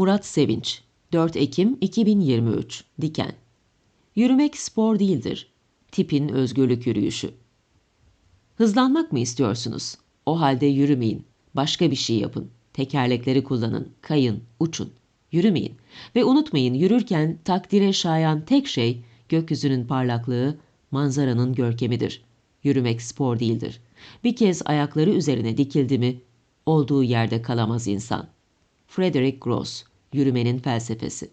Murat Sevinç 4 Ekim 2023 Diken Yürümek spor değildir. Tipin özgürlük yürüyüşü. Hızlanmak mı istiyorsunuz? O halde yürümeyin. Başka bir şey yapın. Tekerlekleri kullanın, kayın, uçun. Yürümeyin. Ve unutmayın yürürken takdire şayan tek şey gökyüzünün parlaklığı, manzaranın görkemidir. Yürümek spor değildir. Bir kez ayakları üzerine dikildi mi olduğu yerde kalamaz insan. Frederick Gross, Yürümenin Felsefesi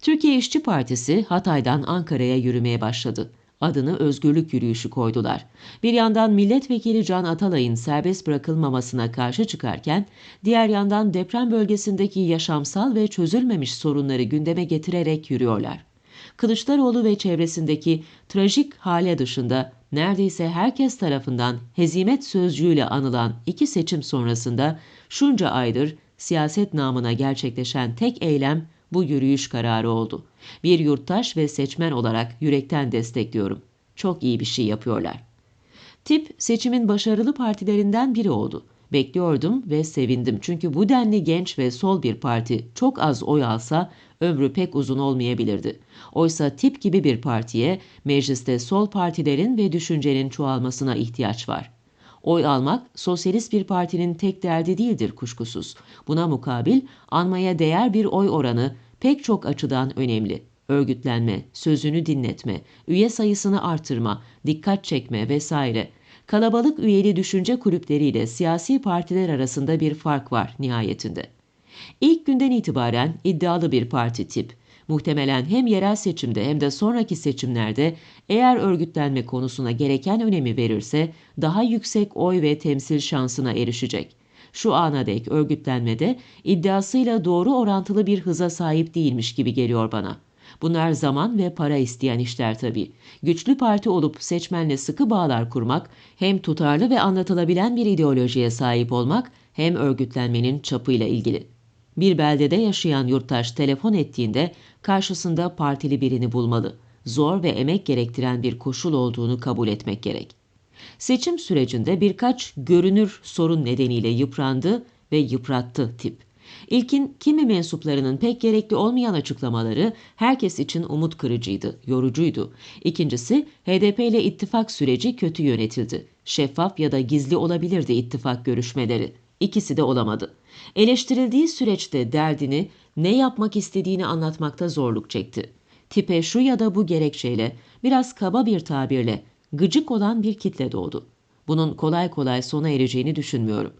Türkiye İşçi Partisi Hatay'dan Ankara'ya yürümeye başladı. Adını özgürlük yürüyüşü koydular. Bir yandan milletvekili Can Atalay'ın serbest bırakılmamasına karşı çıkarken, diğer yandan deprem bölgesindeki yaşamsal ve çözülmemiş sorunları gündeme getirerek yürüyorlar. Kılıçdaroğlu ve çevresindeki trajik hale dışında neredeyse herkes tarafından hezimet sözcüğüyle anılan iki seçim sonrasında şunca aydır siyaset namına gerçekleşen tek eylem bu yürüyüş kararı oldu. Bir yurttaş ve seçmen olarak yürekten destekliyorum. Çok iyi bir şey yapıyorlar. Tip seçimin başarılı partilerinden biri oldu. Bekliyordum ve sevindim çünkü bu denli genç ve sol bir parti çok az oy alsa ömrü pek uzun olmayabilirdi. Oysa tip gibi bir partiye mecliste sol partilerin ve düşüncenin çoğalmasına ihtiyaç var. Oy almak sosyalist bir partinin tek derdi değildir kuşkusuz. Buna mukabil anmaya değer bir oy oranı pek çok açıdan önemli. Örgütlenme, sözünü dinletme, üye sayısını artırma, dikkat çekme vesaire. Kalabalık üyeli düşünce kulüpleriyle siyasi partiler arasında bir fark var nihayetinde. İlk günden itibaren iddialı bir parti tip. Muhtemelen hem yerel seçimde hem de sonraki seçimlerde eğer örgütlenme konusuna gereken önemi verirse daha yüksek oy ve temsil şansına erişecek. Şu ana dek örgütlenmede iddiasıyla doğru orantılı bir hıza sahip değilmiş gibi geliyor bana. Bunlar zaman ve para isteyen işler tabii. Güçlü parti olup seçmenle sıkı bağlar kurmak, hem tutarlı ve anlatılabilen bir ideolojiye sahip olmak, hem örgütlenmenin çapıyla ilgili. Bir beldede yaşayan yurttaş telefon ettiğinde karşısında partili birini bulmalı. Zor ve emek gerektiren bir koşul olduğunu kabul etmek gerek. Seçim sürecinde birkaç görünür sorun nedeniyle yıprandı ve yıprattı tip. İlkin kimi mensuplarının pek gerekli olmayan açıklamaları herkes için umut kırıcıydı, yorucuydu. İkincisi HDP ile ittifak süreci kötü yönetildi. Şeffaf ya da gizli olabilirdi ittifak görüşmeleri. İkisi de olamadı. Eleştirildiği süreçte derdini, ne yapmak istediğini anlatmakta zorluk çekti. Tipe şu ya da bu gerekçeyle, biraz kaba bir tabirle gıcık olan bir kitle doğdu. Bunun kolay kolay sona ereceğini düşünmüyorum.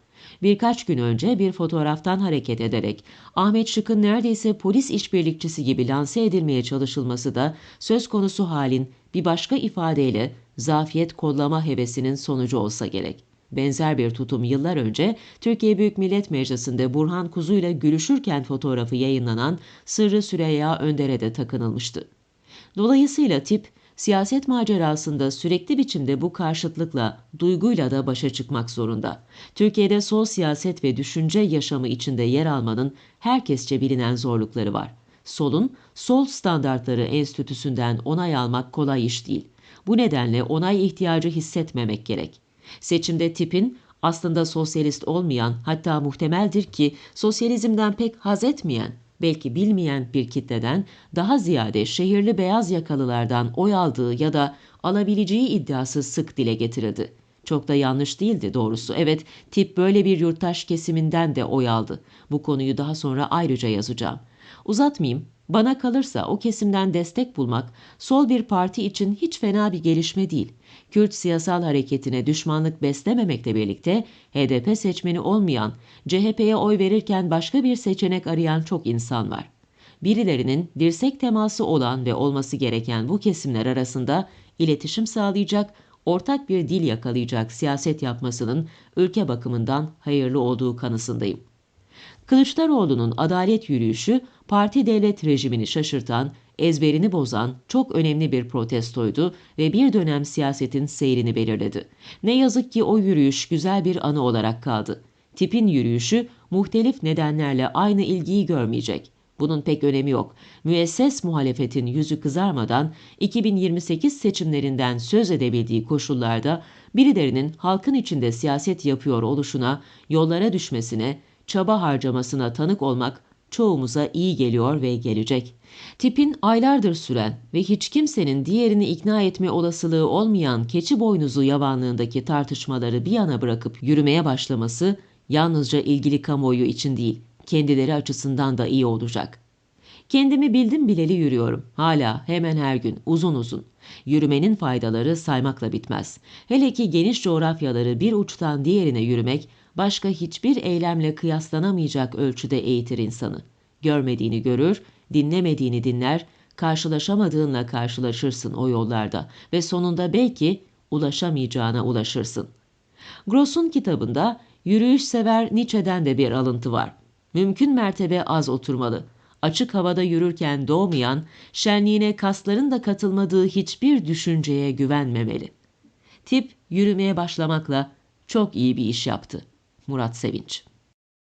Birkaç gün önce bir fotoğraftan hareket ederek Ahmet Şık'ın neredeyse polis işbirlikçisi gibi lanse edilmeye çalışılması da söz konusu halin bir başka ifadeyle zafiyet kollama hevesinin sonucu olsa gerek. Benzer bir tutum yıllar önce Türkiye Büyük Millet Meclisi'nde Burhan Kuzu ile gülüşürken fotoğrafı yayınlanan Sırrı Süreyya Önder'e de takınılmıştı. Dolayısıyla tip siyaset macerasında sürekli biçimde bu karşıtlıkla, duyguyla da başa çıkmak zorunda. Türkiye'de sol siyaset ve düşünce yaşamı içinde yer almanın herkesçe bilinen zorlukları var. Solun, sol standartları enstitüsünden onay almak kolay iş değil. Bu nedenle onay ihtiyacı hissetmemek gerek. Seçimde tipin aslında sosyalist olmayan hatta muhtemeldir ki sosyalizmden pek haz etmeyen belki bilmeyen bir kitleden daha ziyade şehirli beyaz yakalılardan oy aldığı ya da alabileceği iddiası sık dile getirildi. Çok da yanlış değildi doğrusu. Evet, tip böyle bir yurttaş kesiminden de oy aldı. Bu konuyu daha sonra ayrıca yazacağım. Uzatmayayım. Bana kalırsa o kesimden destek bulmak sol bir parti için hiç fena bir gelişme değil. Kürt siyasal hareketine düşmanlık beslememekle birlikte HDP seçmeni olmayan, CHP'ye oy verirken başka bir seçenek arayan çok insan var. Birilerinin dirsek teması olan ve olması gereken bu kesimler arasında iletişim sağlayacak, ortak bir dil yakalayacak siyaset yapmasının ülke bakımından hayırlı olduğu kanısındayım. Kılıçdaroğlu'nun adalet yürüyüşü parti devlet rejimini şaşırtan, ezberini bozan çok önemli bir protestoydu ve bir dönem siyasetin seyrini belirledi. Ne yazık ki o yürüyüş güzel bir anı olarak kaldı. Tipin yürüyüşü muhtelif nedenlerle aynı ilgiyi görmeyecek. Bunun pek önemi yok. Müesses muhalefetin yüzü kızarmadan 2028 seçimlerinden söz edebildiği koşullarda birilerinin halkın içinde siyaset yapıyor oluşuna, yollara düşmesine, çaba harcamasına tanık olmak çoğumuza iyi geliyor ve gelecek. Tipin aylardır süren ve hiç kimsenin diğerini ikna etme olasılığı olmayan keçi boynuzu yavanlığındaki tartışmaları bir yana bırakıp yürümeye başlaması yalnızca ilgili kamuoyu için değil, kendileri açısından da iyi olacak. Kendimi bildim bileli yürüyorum. Hala hemen her gün uzun uzun. Yürümenin faydaları saymakla bitmez. Hele ki geniş coğrafyaları bir uçtan diğerine yürümek başka hiçbir eylemle kıyaslanamayacak ölçüde eğitir insanı. Görmediğini görür, dinlemediğini dinler, karşılaşamadığınla karşılaşırsın o yollarda ve sonunda belki ulaşamayacağına ulaşırsın. Gross'un kitabında yürüyüş sever Nietzsche'den de bir alıntı var. Mümkün mertebe az oturmalı. Açık havada yürürken doğmayan, şenliğine kasların da katılmadığı hiçbir düşünceye güvenmemeli. Tip yürümeye başlamakla çok iyi bir iş yaptı. Murat Sevinç